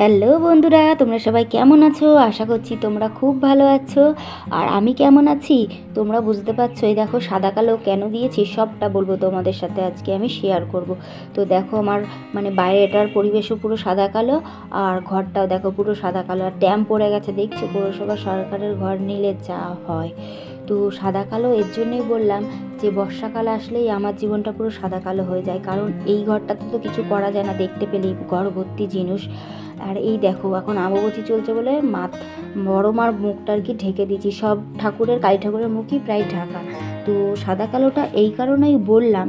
Hello বন্ধুরা, তোমরা সবাই কেমন আছো? আশা করছি তোমরা খুব ভালো আছো। আর আমি কেমন আছি? তোমরা বুঝতে পারছ, এই দেখো সাদা কালো কেন দিয়েছি সবটা বলব তোমাদের সাথে আজকে আমি শেয়ার করব। তো দেখো আমার মানে বাইরেটার পরিবেশও পুরো সাদা কালো, আর ঘরটাও দেখো পুরো সাদা কালো। আর ড্যাম পড়ে গেছে, দেখছ? পৌরসভা সরকারের ঘর নিলে যা হয়। তো সাদা কালো, এর জন্যই বললাম যে বর্ষাকাল আসলেই আমার জীবনটা পুরো সাদা কালো হয়ে যায়। কারণ এই ঘরটাতে তো কিছু করা যায় না, দেখতে পেলেই ঘর জিনিস আর এই দেখো, এখন আবগতি চলছে বলে মাথ বড় মার মুখটা আর কি ঢেকে দিয়েছি। সব ঠাকুরের, কালী ঠাকুরের মুখই প্রায় ঢাকা। তো সাদা কালোটা এই কারণেই বললাম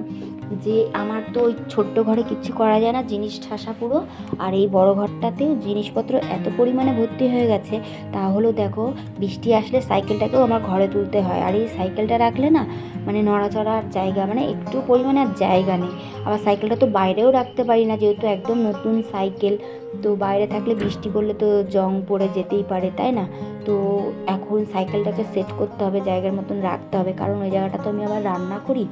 যে আমার তো ওই ছোট্ট ঘরে কিচ্ছু করা যায় না, জিনিস ঠাসা পুরো। আর এই বড় ঘরটাতেও জিনিসপত্র এত পরিমাণে ভর্তি হয়ে গেছে, তাহলেও দেখো, বৃষ্টি আসলে সাইকেলটাকেও আমার ঘরে তুলতে হয়। আর এই সাইকেলটা রাখলে না মানে নড়াচড়ার জায়গা মানে একটু পরিমাণে আর জায়গা নেই। আবার সাইকেলটা তো বাইরেও রাখতে পারি না, যেহেতু একদম নতুন সাইকেল। তো বাইরে থাকলে বৃষ্টি পড়লে তো জং পড়ে যেতেই পারে, তাই না? তো এখন সাইকেলটাকে সেট করতে হবে, জায়গার মতন রাখতে হবে। কারণ ওই জায়গাটা তো আমি আবার রান্না করি।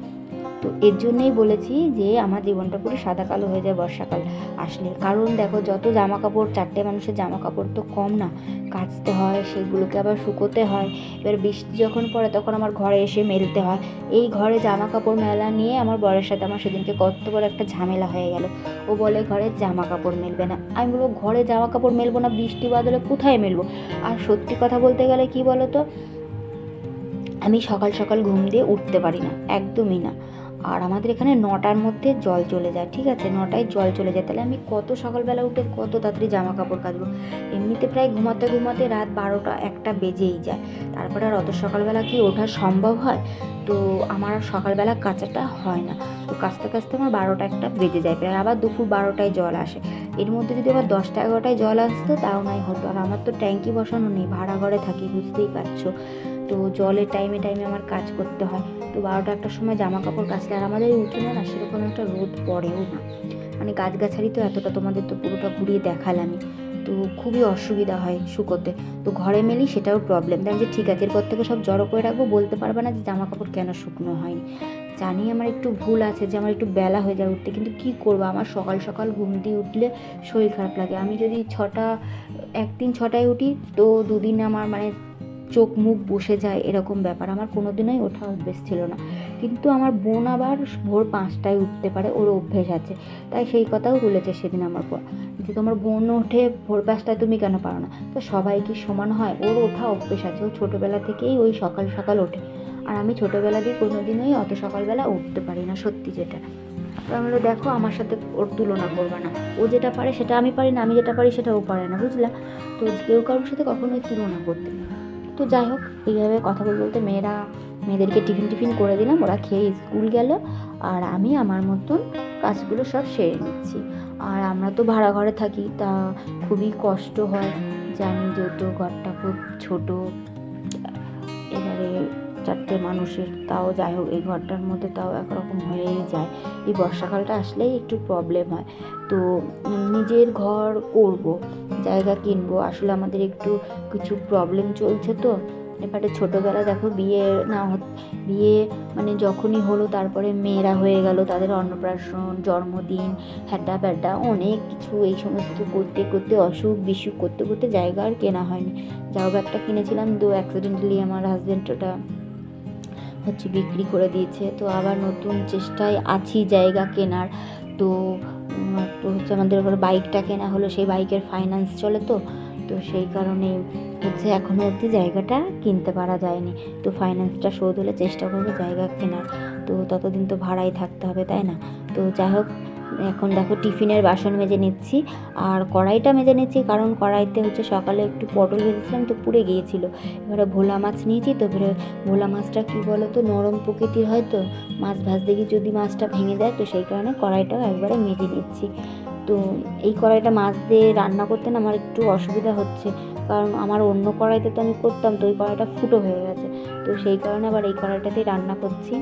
তো এর জন্যই বলেছি যে আমার জীবনটা পুরো সাদা কালো হয়ে যায় বর্ষাকাল আসলে। কারণ দেখো, যত জামা কাপড় চারটে মানুষের জামা কাপড় তো কম না। কাচতে হয়, সেগুলোকে আবার শুকোতে হয়। এবার বৃষ্টি যখন পড়ে, তখন আমার ঘরে এসে মেলতে হয়। এই ঘরে জামা কাপড় মেলা নিয়ে আমার বরের সাথে আমার সেদিনকে কত বড় একটা ঝামেলা হয়ে গেল। ও বলে, ঘরে জামা কাপড় মেলবে না। আমি বলব, ঘরে জামা কাপড় মেলবো না, বৃষ্টি বাদলে কোথায় মেলবো? আর সত্যি কথা বলতে গেলে কি বলো তো আমি সকাল সকাল ঘুম দিয়ে উঠতে পারি না, একদমই না। আর আমাদের এখানে নটার মধ্যে জল চলে যায়, ঠিক আছে? নটায় জল চলে যায়। তাহলে আমি কত সকালবেলা উঠে কত তাড়াতাড়ি জামা কাপড় কাচবো? এমনিতে প্রায় ঘুমাতে ঘুমাতে রাত বারোটা একটা বেজেই যায়। তারপরে আর অত সকালবেলা কি ওঠা সম্ভব হয়? তো আমার আর সকালবেলা কাচাটা হয় না। তো কাচতে কাচতে আমার বারোটা একটা বেজে যায়। প্রায় আবার দুপুর বারোটায় জল আসে। এর মধ্যে যদি আবার দশটা এগারোটায় জল আসতো, তাও নাই হতো। আর আমার তো ট্যাঙ্কি বসানো নেই, ভাড়া ঘরে থাকি, বুঝতেই পারছ? তো জলের টাইমে টাইমে আমার কাজ করতে হয়। তো বারোটা একটার সময় জামা কাপড় কাচলে আর আমাদের উঠোনে না সেরকম একটা রোদ পড়েও না। মানে গাছগাছালি তো এতটা তোমাদের তো পুরোটা ঘুরিয়ে দেখালামই। তো খুবই অসুবিধা হয় শুকোতে। তো ঘরে মেলি সেটাও প্রবলেম তাই যে ঠিক আছে, এরপর থেকে সব জড়ো করে রাখব, বলতে পারবে না যে জামা কাপড় কেন শুকনো হয়নি। জানি আমার একটু ভুল আছে যে আমার একটু বেলা হয়ে যায় উঠতে, কিন্তু কি করব? আমার সকাল সকাল ঘুম দিয়ে উঠলে শরীর খারাপ লাগে। আমি যদি ছটা একদিন ছটায় উঠি, তো দুদিন আমার মানে চোখ মুখ বসে যায় এরকম ব্যাপার। আমার কোনো দিনই ওঠা অভ্যেস ছিল না। কিন্তু আমার বোন আবার ভোর পাঁচটায় উঠতে পারে ওর অভ্যেস আছে। তাই সেই কথাও বলেছে সেদিন আমার পর যে তোমার বোন ওঠে ভোর পাঁচটায় তুমি কেন পারো না? তো সবাই কি সমান হয়? ওর ওঠা অভ্যেস আছে। ও ছোটোবেলা থেকেই ওই সকাল সকাল ওঠে। আর আমি ছোটোবেলা দিয়ে কোনো দিনই অত সকালবেলা উঠতে পারি না সত্যি যেটা। তো আমি বললাম, দেখো আমার সাথে ওর তুলনা করবে না। ও যেটা পারে সেটা আমি পারি না আমি যেটা পারি সেটা ও পারে না বুঝলা? তো কেউ কারোর সাথে কখনোই তুলনা করতে নেই তো যাই হোক, এইভাবে কথা বলতে বলতে মেয়েরা, মেয়েদেরকে টিফিন টিফিন করে দিলাম, ওরা খেয়ে স্কুল গেল। আর আমি আমার মতন কাজগুলো সব সেরে নিচ্ছি। আর আমরা তো ভাড়া ঘরে থাকি, তা খুবই কষ্ট হয়। জানি যেহেতু ঘরটা খুব ছোটো। এবারে চারটে মানুষের, তাও যাই হোক, এই ঘরটার মধ্যে তাও একরকম হয়েই যায়। এই বর্ষাকালটা আসলেই একটু প্রবলেম হয়। তো নিজের ঘর করব, জায়গা কিনবো, আসলে আমাদের একটু কিছু প্রবলেম চলছে তো। এবারে ছোটোবেলা দেখো, বিয়ে না বিয়ে মানে যখনই হলো, তারপরে মেয়েরা হয়ে গেল, তাদের অন্নপ্রাশন, জন্মদিন, হ্যাড্ডা প্যাড্ডা, অনেক কিছু, এই সমস্ত করতে করতে, অসুখ বিসুখ করতে করতে জায়গা আর কেনা হয়নি। যাও একটা কিনেছিলাম, তো অ্যাক্সিডেন্টালি আমার হাজব্যান্ড ওটা হচ্ছে বিক্রি করে দিয়েছে। তো আবার নতুন চেষ্টায় আছি জায়গা কেনার। তো তো হচ্ছে আমাদের ওপর বাইকটা কেনা হলো, সেই বাইকের ফাইন্যান্স চলে তো। তো সেই কারণে হচ্ছে এখনও অবধি জায়গাটা কিনতে পারা যায়নি। তো ফাইন্যান্সটা শোধ হলে চেষ্টা করব জায়গা কেনার। তো ততদিন তো ভাড়াই থাকতে হবে, তাই না? তো যাই হোক এখন দেখো টিফিনের বাসন মেজে নিচ্ছি আর কড়াইটা মেজে নিচ্ছি, কারণ কড়াইতে হচ্ছে সকালে একটু পটল ভেজেছিলাম তো পুড়ে গিয়েছিল। এবারে ভোলা মাছ নিয়েছি তো এবারে ভোলা মাছটা কী বলো তো নরম প্রকৃতির হয় তো, মাছ ভাজতে গিয়ে যদি মাছটা ভেঙে যায় তো সেই কারণে কড়াইটাও একবারে মেজে নিচ্ছি। তো এই কড়াইটা মাছ দিয়ে রান্না করতে না আমার একটু অসুবিধা হচ্ছে। কারণ আমার অন্য কড়াইতে তো আমি করতাম, তো ওই কড়াইটা ফুটো হয়ে গেছে। তো সেই কারণে আবার এই কড়াইটাতেই রান্না করছি।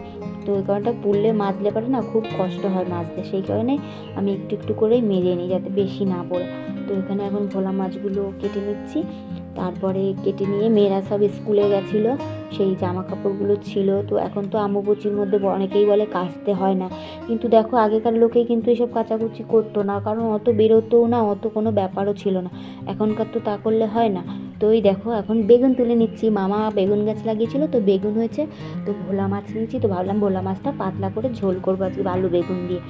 তো ওই কড়াইটা পুড়লে মাজলে পারে না খুব কষ্ট হয় মাজতে সেই কারণে আমি একটু একটু করেই মেজে নিই যাতে বেশি না পড়ে। তো এখানে এখন ভোলা মাছগুলো কেটে নিচ্ছি। তারপরে কেটে নিয়ে মেয়েরা সব স্কুলে গেছিল। সেই জামা কাপড়গুলো ছিল। তো এখন তো আমুবচির মধ্যে অনেকেই বলে কাচতে হয় না। কিন্তু দেখো, আগেকার লোকেই কিন্তু এসব কাচাকুচি করতো না। কারণ অত বেরোতেও না, অত কোনো ব্যাপারও ছিল না। এখনকার তো তা করলে হয় না। তো ওই দেখো, এখন বেগুন তুলে নিচ্ছি। মামা বেগুন গাছ লাগিয়েছিল, তো বেগুন হয়েছে। তো ভোলা মাছ নিয়েছি। তো ভাবলাম ভোলা মাছটা পাতলা করে ঝোল করব আজকে আলু বেগুন দিয়ে।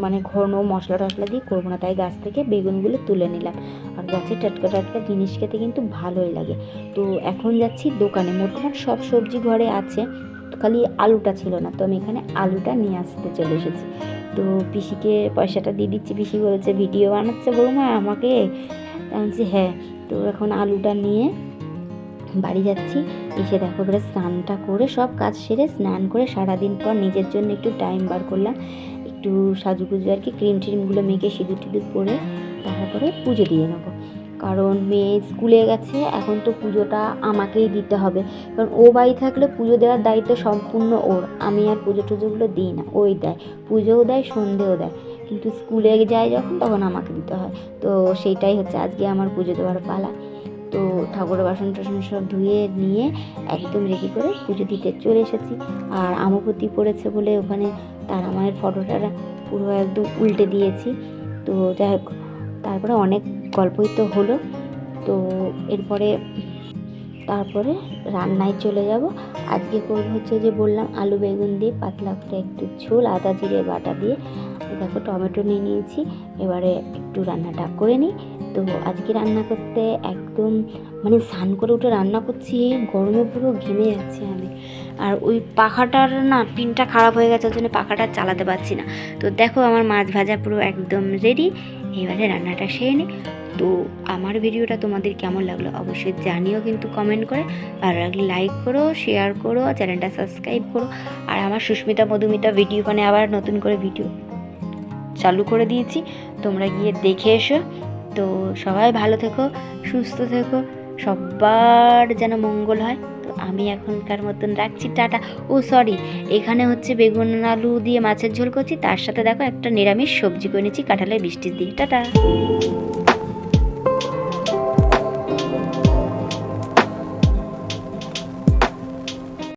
মানে ঘন মশলা টশলা দিয়ে করব না। তাই গাছ থেকে বেগুনগুলো তুলে নিলাম। আর গাছের টাটকা টাটকা জিনিস খেতে কিন্তু ভালোই লাগে। তো এখন যাচ্ছি দোকানে। মোটামুটি সব সবজি ঘরে আছে। খালি আলুটা ছিল না। তো আমি এখানে আলুটা নিয়ে আসতে চলে এসেছি। তো পিসিকে পয়সাটা দিয়ে দিচ্ছি। পিসি বলেছে, ভিডিও বানাচ্ছে বৌমা আমাকে। বলছি হ্যাঁ। তো এখন আলুটা নিয়ে বাড়ি যাচ্ছি। এসে দেখো এবারে স্নানটা করে সব কাজ সেরে স্নান করে সারাদিন পর নিজের জন্য একটু টাইম বার করলাম। একটু সাজুগুজু আর কি ক্রিম ট্রিমগুলো মেখে সিঁদুর টিঁদুর পরে তারপরে পুজো দিয়ে নেব। কারণ মেয়ে স্কুলে গেছে, এখন তো পুজোটা আমাকেই দিতে হবে। কারণ ও বাড়ি থাকলে পুজো দেওয়ার দায়িত্ব সম্পূর্ণ ওর। আমি আর পুজো টুজোগুলো দিই না, ওই দেয়। পুজোও দেয়, সন্ধেও দেয়। কিন্তু স্কুলে যায় যখন, তখন আমাকে দিতে হয়। তো সেইটাই হচ্ছে আজকে আমার পুজো দেওয়ার পালা। তো ঠাকুরের বাসন টাসন সব ধুয়ে, নিয়ে একদম রেডি করে পুজো দিতে চলে এসেছি। আর আমপতি পড়েছে বলে ওখানে তারা মায়ের ফটোটা পুরো একদম উল্টে দিয়েছি। তো যাই হোক, তারপরে অনেক গল্পই তো হলো। তো এরপরে, তারপরে রান্নায় চলে যাব। আজকে করব হচ্ছে যে বললাম আলু বেগুন দিয়ে পাতলা করে একটু ঝোল, আদা জিরে বাটা দিয়ে দেখো টমেটো নিয়ে নিয়েছি। এবারে একটু রান্নাটা করে নিই। তো আজকে রান্না করতে একদম মানে স্নান করে উঠে রান্না করছি গরমে পুরো ঘেমে যাচ্ছি আমি। আর ওই পাখাটার না পিনটা খারাপ হয়ে গেছে, ওই জন্য পাখাটা চালাতে পারছি না। তো দেখো আমার মাছ ভাজা পুরো একদম রেডি এবারে রান্নাটা সেরে নিই। তো আমার ভিডিওটা তোমাদের কেমন লাগল অবশ্যই জানিও কিন্তু কমেন্ট করে। ভালো লাগলে লাইক করো শেয়ার করো, চ্যানেলটা সাবস্ক্রাইব করো। আর আমার সুস্মিতা মধুমিতা ভিডিও মানে আবার নতুন করে ভিডিও চালু করে দিয়েছি। তোমরা গিয়ে দেখে এসো। তো সবাই ভালো থেকো, সুস্থ থেকো সবার যেন মঙ্গল হয়। তো আমি এখনকার মতন রাখছি, টাটা। ও সরি এখানে হচ্ছে বেগুন আলু দিয়ে মাছের ঝোল করছি। তার সাথে দেখো একটা নিরামিষ সবজি করে নিয়েছি কাঁঠালের বৃষ্টির দিয়ে টাটা।